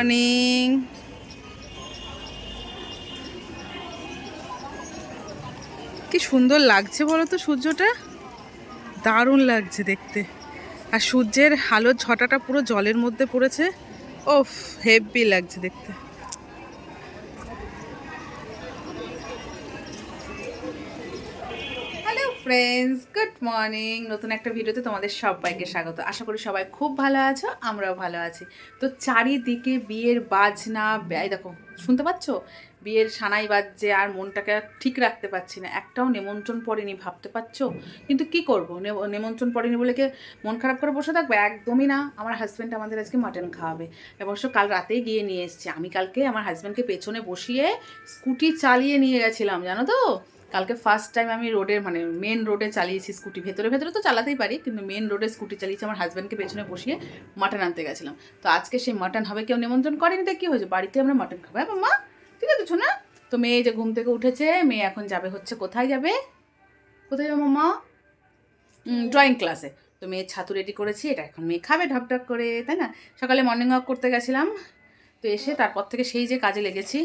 Morning কি সুন্দর লাগছে বলো তো সূর্যটা? দারুণ লাগছে দেখতে। আর সূর্যের আলোর ছটাটা পুরো জলের মধ্যে পড়েছে। ওফ হেভি লাগছে দেখতে। ফ্রেন্ডস গুড মর্নিং নতুন একটা ভিডিওতে তোমাদের সবাইকে স্বাগত। আশা করি সবাই খুব ভালো আছো, আমরাও ভালো আছি। তো চারিদিকে বিয়ের বাজনা এই দেখো, শুনতে পাচ্ছ? বিয়ের সানাই বাজছে আর মনটাকে ঠিক রাখতে পারছি না। একটাও নিমন্ত্রণ পড়েনি, ভাবতে পারছ? কিন্তু কি করব? নিমন্ত্রণ পড়েনি বলে কি মন খারাপ করে বসে থাকবে? একদমই না। আমার হাজব্যান্ড আমাদের আজকে মাটন খাওয়াবে। অবশ্য কাল রাতেই গিয়ে নিয়ে এসেছি। আমি কালকে আমার হাজব্যান্ডকে পেছনে বসিয়ে স্কুটি চালিয়ে নিয়ে গেছিলাম, জানো তো? কালকে ফার্স্ট টাইম আমি রোডে মানে মেন রোডে চালিয়েছি স্কুটি ভেতরে ভেতরে তো চালাতেই পারি, কিন্তু মেন রোডে স্কুটি চালিয়েছি, আমার হাজব্যান্ডকে পেছনে বসিয়ে মাটন আনতে গেছিলাম। তো আজকে সেই মাটন হবে, কেউ নিমন্ত্রণ করেনি, তো কী হয়েছে? বাড়িতে আমরা মাটন খাব। হ্যাঁ মা, ঠিক আছে শোনা তো মেয়ে যে ঘুম থেকে উঠেছে, মেয়ে এখন যাবে হচ্ছে, কোথায় যাবে? কোথায় যাব মা? ড্রয়িং ক্লাসে তো মেয়ের ছাতু রেডি করেছি, এটা এখন মেয়ে খাবে ঢক ঢক করে, তাই না? সকালে মর্নিং ওয়াক করতে গেছিলাম, তো এসে তারপর থেকে সেই যে কাজে লেগেছি।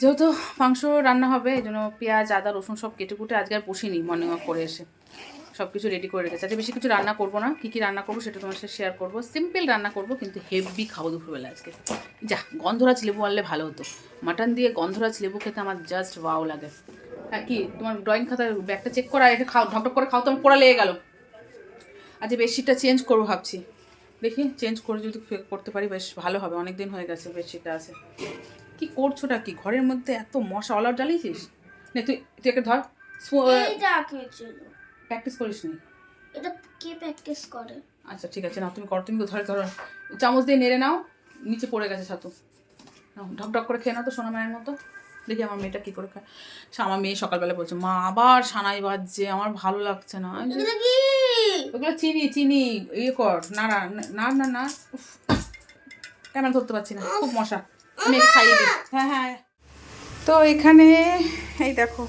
যেহেতু মাংস রান্না হবে, এই জন্য পেঁয়াজ, আদা, রসুন সব কেটে কুটে আজকে আর বসিনি মর্নিং ওয়াক করে এসে। সব কিছু রেডি করে রেখেছি। আজকে বেশি কিছু রান্না করব না। কী কী রান্না করব সেটা তোমার সাথে শেয়ার করব। সিম্পল রান্না করব, কিন্তু হেভি খাব দুপুরবেলা আজকে। যা, গন্ধরাজ লেবু আনলে ভালো হতো। মাটন দিয়ে গন্ধরাজ লেবু খেতে আমার জাস্ট ওয়াও লাগে। হ্যাঁ কি, তোমার ড্রয়িং খাতার ব্যাগটা চেক করা এটা খাও ঢকঢক করে খাও, তো আমার পোড়া লেগে গেল। আজ বেডশিটটা চেঞ্জ করব ভাবছি। দেখি চেঞ্জ করে যদি করতে পারি, বেশ ভালো হবে। অনেক দিন হয়ে গেছে বেডশিটটা আছে। কি করছোটা কি? ঘরের মধ্যে এত মশা অলার জ্বালিয়েছিস? না তুই তুই একটা ধর এইটা কে ছিল প্র্যাকটিস করিস নি এটা কে প্র্যাকটিস করে? আচ্ছা ঠিক আছে না তুমি করো তুমি ধরে ধরো চামচ দিয়ে নেড়ে নাও নিচে পড়ে গেছে ছাতু। নাও, ঢক ঢক করে খেয়ে নাও তো সোনা মায়ের মতো। দেখি আমার মেয়েটা কী করে খায়। আমার মেয়ে সকালবেলা বলছে মা আবার সানাই বাজছে আমার ভালো লাগছে না। ওগুলো চিনি চিনি ইয়ে কর না না না না না ক্যামেরা ধরতে পারছি না খুব মশা। খাইয়ে হ্যাঁ হ্যাঁ। তো এখানে এই দেখো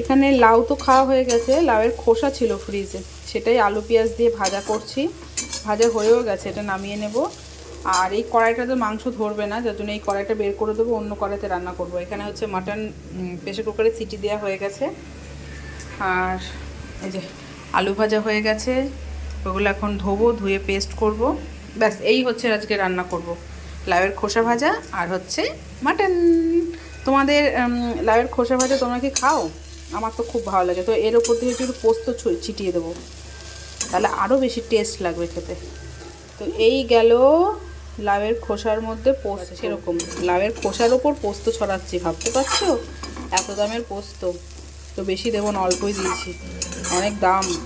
এখানে লাউ তো খাওয়া হয়ে গেছে। লাউয়ের খোসা ছিল ফ্রিজে। সেটাই আলু পেঁয়াজ দিয়ে ভাজা করছি। ভাজা হয়েও গেছে এটা নামিয়ে নেব। আর এই কড়াইটাতে মাংস ধরবে না যার জন্য এই কড়াইটা বের করে দেবো অন্য কড়াইতে রান্না করব। এখানে হচ্ছে মাটন প্রেশার কুকারে সিটি দেওয়া হয়ে গেছে। আর এই যে আলু ভাজা হয়ে গেছে ওগুলো এখন ধোবো ধুয়ে পেস্ট করব। ব্যাস এই হচ্ছে আজকে রান্না করব। লাউয়ের খোসা ভাজা আর হচ্ছে মাটন। তোমাদের লাউয়ের খোসা ভাজা তোমরা কি খাও? আমার তো খুব ভালো লাগে। তো এর ওপর দিয়ে একটু পোস্ত ছ- ছিটিয়ে দেবো। তাহলে আরও বেশি টেস্ট লাগবে খেতে। তো এই গেল লাউয়ের খোসার মধ্যে পোস্ত সেরকম। লাউয়ের খোসার ওপর পোস্ত ছড়াচ্ছি ভাবতে পারছ? এত দামের পোস্ত। তো বেশি দেবো না অল্পই দিয়েছি। অনেক দাম।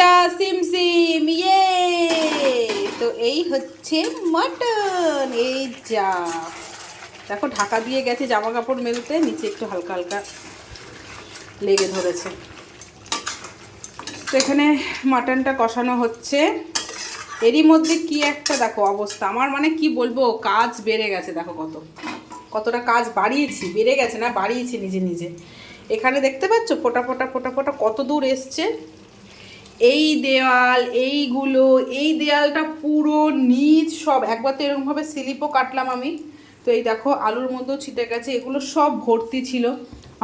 খুলজা সিম সিম ইয়ে। তো এই হচ্ছে মটন, এই যা। দেখো, ঢাকা দিয়ে গেছে জামা কাপড় মেলতে, নিচে একটু হালকা হালকা লেগে ধরেছে। তো এখানে মাটনটা কষানো হচ্ছে। এরই মধ্যে কি একটা দেখো অবস্থা। আমার মানে কি বলব, কাজ বেড়ে গেছে, দেখো কত। কতটা কাজ বাড়িয়েছি, বেড়ে গেছে না, বাড়িয়েছি নিজে নিজে। এখানে দেখতে পাচ্ছ, ফোটা ফোটা ফোটা ফোটা কত দূর এসছে। এই দেওয়াল এইগুলো, এই দেওয়ালটা পুরো নিচ সব, একবার তো এরকমভাবে স্লিপও কাটলাম আমি। তো এই দেখো, আলুর মধ্যেও ছিটে গেছে, এগুলো সব ভর্তি ছিল।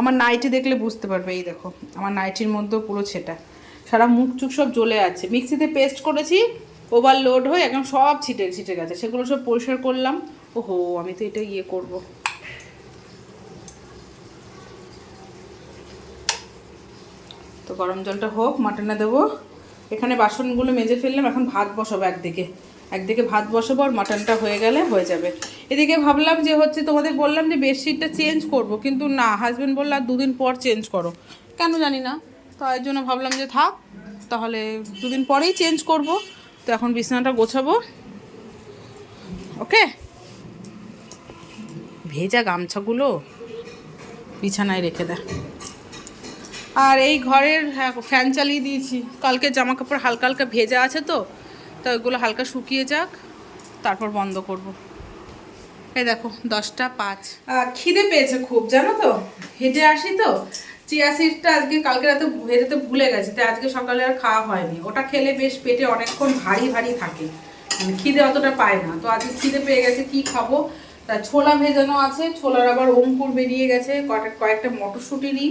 আমার নাইটি দেখলে বুঝতে পারবে, এই দেখো, আমার নাইটির মধ্যেও পুরো ছেটা। সারা মুখ চুখ সব জ্বলে আছে। মিক্সিতে পেস্ট করেছি, ওভারলোড হয়ে একদম সব ছিটে ছিটে গেছে, সেগুলো সব পরিষ্কার করলাম। ওহো, আমি তো এটা ইয়ে করব। গরম জলটা হোক মাটনে দেবো। এখানে বাসনগুলো মেজে ফেললাম, এখন ভাত বসাবো একদিকে। একদিকে ভাত বসাবো আর মাটনটা হয়ে গেলে হয়ে যাবে। এদিকে ভাবলাম যে হচ্ছে তোমাদের বললাম যে বেডশিটটা চেঞ্জ করব, কিন্তু না হাজব্যান্ড বলল আর দুদিন পর চেঞ্জ করো। কেন জানি না, তো তাই জন্য ভাবলাম যে থাক, তাহলে দুদিন পরেই চেঞ্জ করব। তো এখন বিছানাটা গোছাবো। ওকে? ভেজা গামছাগুলো বিছানায় রেখে দেয় আর এই ঘরের হ্যাঁ, ফ্যান চালিয়ে দিয়েছি। কালকে জামা কাপড় হালকা হালকা ভেজা আছে তো তো ওইগুলো হালকা শুকিয়ে যাক তারপর বন্ধ করব। এই দেখো দশটা পাঁচ। খিদে পেয়েছে খুব জানো তো? হেঁটে আসি তো চিয়া সিডটা আজকে কালকে রাতে ভেজেতে ভুলে গেছে তাই আজকে সকালে আর খাওয়া হয়নি। ওটা খেলে বেশ পেটে অনেকক্ষণ ভারী ভারী থাকে। মানে খিদে অতটা পায় না। তো আজকে খিদে পেয়ে গেছে কি খাব? তা ছোলা ভেজানো আছে ছোলার আবার অঙ্কুর বেরিয়ে গেছে কয়েকটা মটরশুঁটি নিই।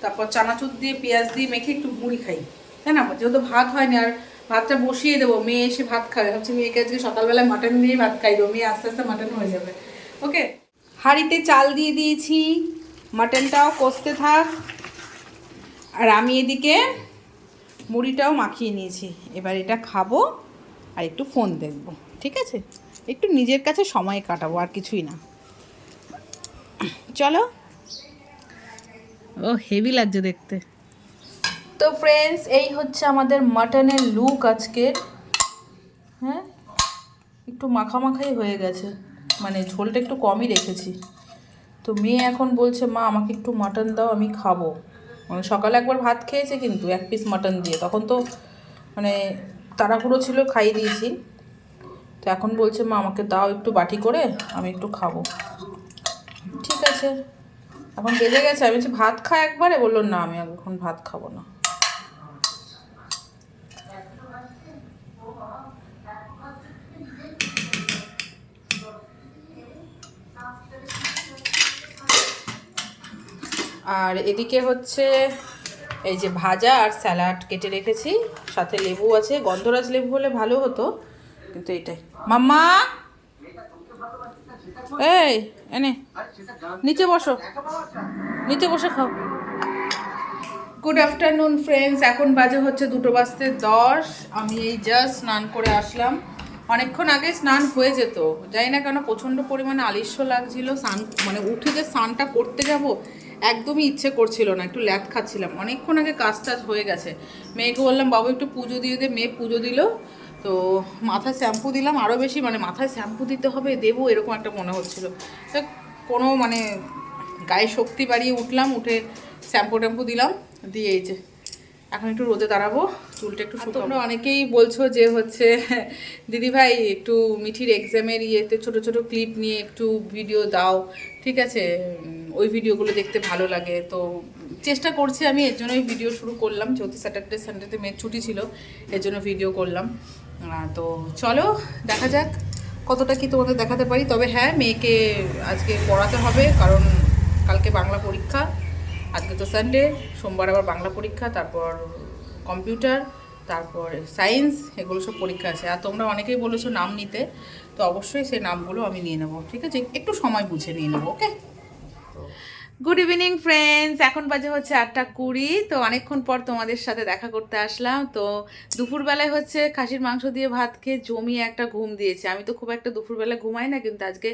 তারপর চানাচুর দিয়ে, পেঁয়াজ দিয়ে মেখে একটু মুড়ি খাই। তাই না? যেহেতু ভাত হয়নি আর ভাতটা বসিয়ে দেবো, মেয়ে এসে ভাত খাবে। ভাবছি মেয়েকে আজকে সকালবেলায় মাটন দিয়ে ভাত খাই দেবো। মেয়ে আস্তে আস্তে মাটন হয়ে যাবে। ওকে হাঁড়িতে চাল দিয়ে দিয়েছি। মাটনটাও কষতে থাক। আর আমি এদিকে মুড়িটাও মাখিয়ে নিয়েছি। এবার এটা খাব আর একটু ফোন দেখব। ঠিক আছে? একটু নিজের কাছে সময় কাটাবো, আর কিছুই না। চলো। ও হেভি লাগছে দেখতে। তো ফ্রেন্ডস এই হচ্ছে আমাদের মাটনের লুক আজকের হ্যাঁ? একটু মাখামাখাই হয়ে গেছে। মানে ঝোলটা একটু কমই রেখেছি। তো মেয়ে এখন বলছে, মা, আমাকে একটু মাটন দাও, আমি খাব। মানে সকালে একবার ভাত খেয়েছে কিন্তু, এক পিস মাটন দিয়ে। তখন তো মানে তাড়াহুড়ো ছিল, খাইয়ে দিয়েছি। তো এখন বলছে, মা, আমাকে দাও একটু বাটি করে, আমি একটু খাব। ঠিক আছে। এখন বেজে গেছে, আমি বলছি, ভাত খা একবারে? বলল, না, আমি এখন ভাত খাব না। আর এদিকে হচ্ছে এই যে ভাজা আর স্যালাড কেটে রেখেছি, সাথে লেবু আছে। গন্ধরাজ লেবু হলে ভালো হতো, কিন্তু এটাই। মাম্মা! এই, এনে। নিচে বসো। নিচে বসে খাও। গুড আফটারনুন ফ্রেন্ডস এখন বাজে হচ্ছে দুটো বাজতে দশ। আমি এই জাস্ট স্নান করে আসলাম। অনেকক্ষণ আগে স্নান হয়ে যেত। জানি না কেন প্রচণ্ড পরিমাণে আলিস্য লাগছিল। স্নান মানে উঠে যে স্নানটা করতে যাব, একদমই ইচ্ছে করছিল না। একটু ল্যাদ খাচ্ছিলাম। অনেকক্ষণ আগে কাজ টাজ হয়ে গেছে। মেয়েকে বললাম, বাবু, একটু পুজো দিয়ে দে। মেয়ে পুজো দিল। তো মাথায় শ্যাম্পু দিলাম আরও বেশি মানে মাথায় শ্যাম্পু দিতে হবে দেবো এরকম একটা মনে হচ্ছিল। তো কোনো মানে গায়ে শক্তি বাড়িয়ে উঠলাম উঠে শ্যাম্পু ট্যাম্পু দিলাম দিয়ে এই যে এখন একটু রোদে দাঁড়াবো চুলটা একটু তোমরা অনেকেই বলছো যে হচ্ছে দিদি ভাই একটু মিঠির এক্সামের ইয়েতে ছোট ছোট ক্লিপ নিয়ে একটু ভিডিও দাও ঠিক আছে? ওই ভিডিওগুলো দেখতে ভালো লাগে। তো চেষ্টা করছি আমি এর জন্যই ভিডিও শুরু করলাম। যেহেতু স্যাটারডে সানডেতে মেয়ের ছুটি ছিল এর জন্য ভিডিও করলাম। তো চলো, দেখা যাক কতটা কি তোমাদের দেখাতে পারি। তবে হ্যাঁ মেয়েকে আজকে পড়াতে হবে, কারণ কালকে বাংলা পরীক্ষা, আজকে তো সানডে সোমবার আবার বাংলা পরীক্ষা, তারপর কম্পিউটার তারপর সায়েন্স এগুলো সব পরীক্ষা আছে। আর তোমরা অনেকেই বলেছ নাম নিতে, তো অবশ্যই সেই নামগুলো আমি নিয়ে নেব, ঠিক আছে? একটু সময় বুঝে নিয়ে নেব ওকে গুড ইভিনিং ফ্রেন্ডস এখন বাজে হচ্ছে আটটা কুড়ি, তো অনেকক্ষণ পর তোমাদের সাথে দেখা করতে আসলাম। তো দুপুরবেলায় হচ্ছে খাসির মাংস দিয়ে ভাত খেয়ে জমিয়ে একটা ঘুম দিয়েছে। আমি তো খুব একটা দুপুরবেলা ঘুমাই না, কিন্তু আজকে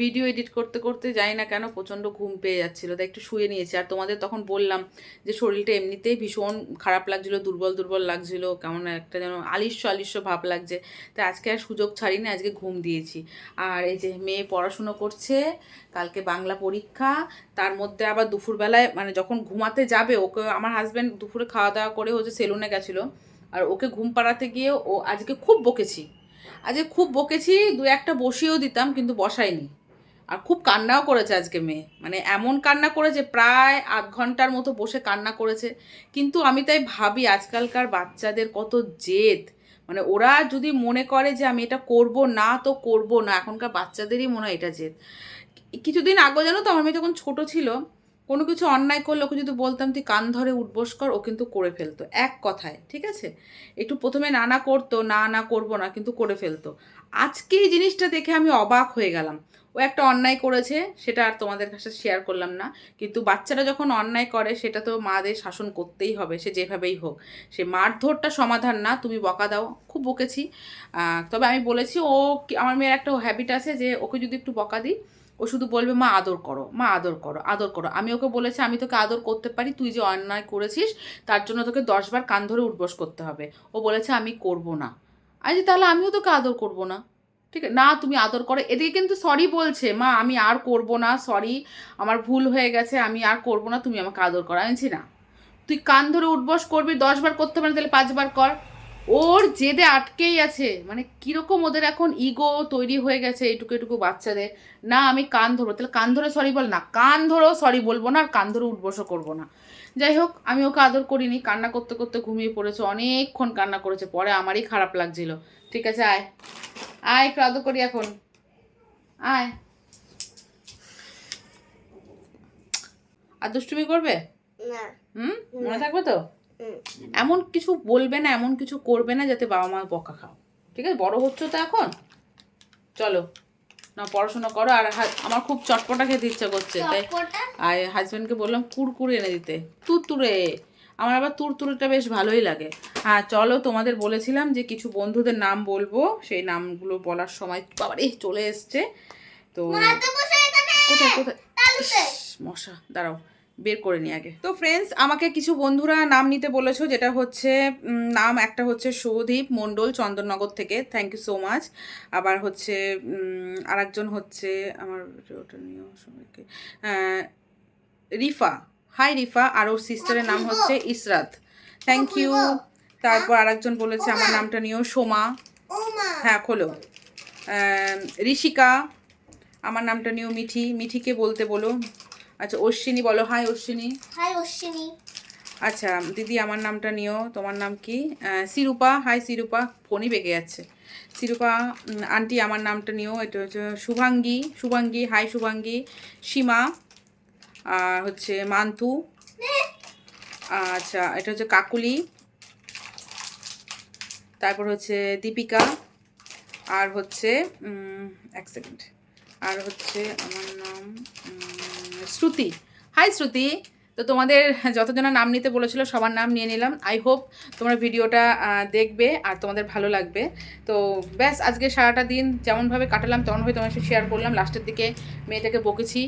ভিডিও এডিট করতে করতে যাই না কেন প্রচণ্ড ঘুম পেয়ে যাচ্ছিল। তাই একটু শুয়ে নিয়েছি। আর তোমাদের তখন বললাম যে শরীরটা এমনিতেই ভীষণ খারাপ লাগছিল, দুর্বল দুর্বল লাগছিল, কেমন একটা যেন আলিস্য আলিস্য ভাব লাগছে। তাই আজকে আর সুযোগ ছাড়িনি, আজকে ঘুম দিয়েছি। আর এই যে মেয়ে পড়াশুনো করছে, কালকে বাংলা পরীক্ষা, তার মধ্যে আবার দুপুরবেলায় মানে যখন ঘুমাতে যাবে, ওকে, আমার হাজব্যান্ড দুপুরে খাওয়া দাওয়া করে হচ্ছে সেলুনে গেছিল, আর ওকে ঘুম পাড়াতে গিয়ে ও আজকে খুব বকেছি। আজকে খুব বকেছি দু একটা বসিয়েও দিতাম, কিন্তু বসাইনি আর খুব কান্নাও করেছে আজকে মেয়ে। মানে এমন কান্না করেছে, প্রায় আধ ঘণ্টার মতো বসে কান্না করেছে। কিন্তু আমি তাই ভাবি, আজকালকার বাচ্চাদের কত জেদ। মানে ওরা যদি মনে করে যে আমি এটা করব না, তো করব না। এখনকার বাচ্চাদেরই মনে হয় এটা জেদ। কিছুদিন আগে জানো তো, আমার মেয়ে যখন ছোট ছিল, কোনো কিছু অন্যায় করলে ওকে যদি বলতাম তুই কান ধরে উঠবোস কর, ও কিন্তু করে ফেলতো, এক কথায়, ঠিক আছে? একটু প্রথমে না না করতো, না না করব না, কিন্তু করে ফেলতো। আজকে এই জিনিসটা দেখে আমি অবাক হয়ে গেলাম। ও একটা অন্যায় করেছে, সেটা আর তোমাদের কাছে শেয়ার করলাম না, কিন্তু বাচ্চারা যখন অন্যায় করে, সেটা তো মাদের শাসন করতেই হবে, সে যেভাবেই হোক। সে মারধরটা সমাধান না, তুমি বকা দাও, খুব বকেছি। তবে আমি বলেছি, ও আমার মেয়ের একটা হ্যাবিট আছে যে, ওকে যদি একটু বকা দিই ও শুধু বলবে, মা, আদর করো, মা, আদর করো আদর করো। আমি ওকে বলেছি, আমি তোকে আদর করতে পারি, তুই যে অন্যায় করেছিস, তার জন্য তোকে দশবার কান ধরে উঠবস করতে হবে। ও বলেছে, আমি করব না। আজ তাহলে আমিও তোকে আদর করব না? ঠিক আছে, না, তুমি আদর করো। এদিকে কিন্তু সরি বলছে, মা, আমি আর করব না সরি আমার ভুল হয়ে গেছে, আমি আর করব না, তুমি আমাকে আদর করো। আমি না, তুই কান ধরে উঠবস করবি দশবার করতে পারে তাহলে পাঁচবার কর। ওর জেদে আটকেই আছে। মানে কীরকম ওদের এখন ইগো তৈরি হয়ে গেছে এটুকু এটুকু বাচ্চাদের? না আমি কান ধরবো। তাহলে কান ধরে সরি বল না। কান ধরেও সরি বলব না আর কান ধরে উঠবসও করব না। যাই হোক আমি ওকে আদর করিনি। কান্না করতে করতে ঘুমিয়ে পড়েছে। অনেকক্ষণ কান্না করেছে। পরে আমারই খারাপ লাগছিল। ঠিক আছে আয়। আয় একটু আদর করি এখন। আয়। আর দুষ্টুমি করবে? হুম? মনে থাকবে তো। এমন কিছু বলবে না এমন কিছু করবে না যাতে বাবা মা বকা খাও। ঠিক আছে? বড় হচ্ছ তো এখন? চলো। না পড়াশোনা করো। আর আমার খুব চটপটা খেতে ইচ্ছা করছে তাই আর হাজব্যান্ডকে বললাম কুরকুরে এনে দিতে। তুরতুরে। আমার আবার তুরতুরেটা বেশ ভালোই লাগে। হ্যাঁ চলো তোমাদের বলেছিলাম যে কিছু বন্ধুদের নাম বলব। সেই নামগুলো বলার সময় বাবারে চলে এসছে। তো কোথায় কোথায়? মশা দাঁড়াও। বের করে নি আগে। তো ফ্রেন্ডস আমাকে কিছু বন্ধুরা নাম নিতে বলেছ, যেটা হচ্ছে নাম একটা হচ্ছে সৌদীপ মণ্ডল চন্দননগর থেকে। থ্যাংক ইউ সো মাচ আবার হচ্ছে আরেকজন হচ্ছে আমার ওটা সবাইকে রিফা। হাই রিফা, আর ওর সিস্টারের নাম হচ্ছে ইসরাত। থ্যাংক ইউ তারপর আরেকজন বলেছে, আমার নামটা নিয়েও সোমা। হ্যাঁ খোলো। ঋষিকা, আমার নামটা নিয়েও মিঠি। মিঠিকে বলতে বলো। আচ্ছা অশ্বিনী বলো। হাই অশ্বিনী। হাই অশ্বিনী। আচ্ছা দিদি আমার নামটা নিও। তোমার নাম কি? সিরুপা হাই সিরুপা ফোনই বেঁকে যাচ্ছে। সিরুপা আন্টি আমার নামটা নিও। এটা হচ্ছে শুভাঙ্গী। শুভাঙ্গী হাই শুভাঙ্গী। সীমা আর হচ্ছে মান্থু আচ্ছা এটা হচ্ছে কাকুলি। তারপর হচ্ছে দীপিকা। আর হচ্ছে এক সেকেন্ড আর হচ্ছে আমার নাম শ্রুতি। হাই শ্রুতি। তো তোমাদের যতজনা নাম নিতে বলেছিল সবার নাম নিয়ে নিলাম। আই হোপ তোমরা ভিডিওটা দেখবে আর তোমাদের ভালো লাগবে। তো ব্যাস, আজকে সারাটা দিন যেমনভাবে কাটালাম, তেমনভাবে তোমার সাথে শেয়ার করলাম। লাস্টের দিকে মেয়েটাকে বকেছি।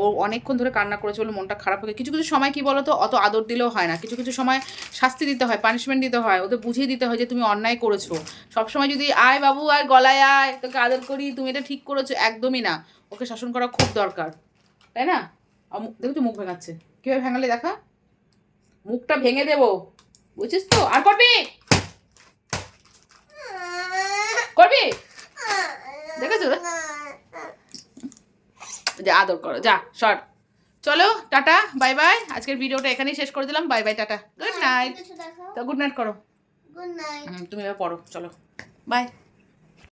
ও অনেকক্ষণ ধরে কান্না করেছে বলে মনটা খারাপ হয়ে কিছু কিছু সময় কি বলো তো অত আদর দিলেও হয় না। কিছু কিছু সময় শাস্তি দিতে হয় পানিশমেন্ট দিতে হয়, ওদের বুঝিয়ে দিতে হয় যে তুমি অন্যায় করেছ। সবসময় যদি আয় বাবু, আয় গলায় আয়, তোকে আদর করি, তুমি এটা ঠিক করেছ, একদমই না। ওকে শাসন করা খুব দরকার। তাই না? আর মুখ- দেখো তো মুখ ভেঙাচ্ছে। কীভাবে ভেঙালে দেখা? মুখটা ভেঙে দেবো। বুঝছিস তো? আর করবি? করবি? দেখেছ যা আদর করো। যা শর্ট চলো টাটা বাই বাই। আজকের ভিডিওটা এখানেই শেষ করে দিলাম। Bye bye tata. Good night. কিছু তো গুড নাইট করো। Good night. তুমি এবার পড়ো। চলো। বাই।